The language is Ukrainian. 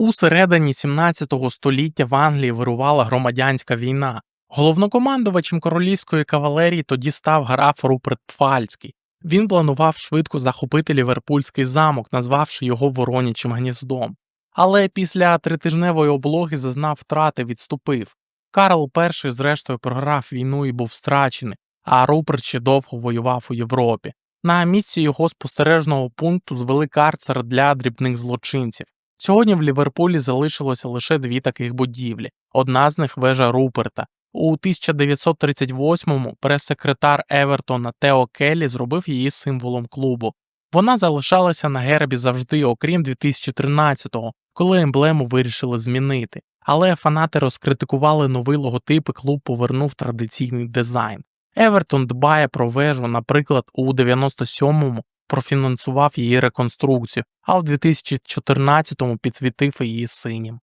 У середині 17 століття в Англії вирувала громадянська війна. Головнокомандувачем королівської кавалерії тоді став граф Руперт Пфальський. Він планував швидко захопити ліверпульський замок, назвавши його Воронячим гніздом. Але після тритижневої облоги зазнав втрати, відступив. Карл І зрештою програв війну і був страчений, а Руперт ще довго воював у Європі. На місці його спостережного пункту звели карцер для дрібних злочинців. Сьогодні в Ліверпулі залишилося лише дві таких будівлі. Одна з них вежа Руперта. У 1938-му прес-секретар Евертона Тео Келлі зробив її символом клубу. Вона залишалася на гербі завжди, окрім 2013-го, коли емблему вирішили змінити. Але фанати розкритикували новий логотип і клуб повернув традиційний дизайн. Евертон дбає про вежу, наприклад, у 97-му профінансував її реконструкцію, а в 2014-му підсвітив її синім.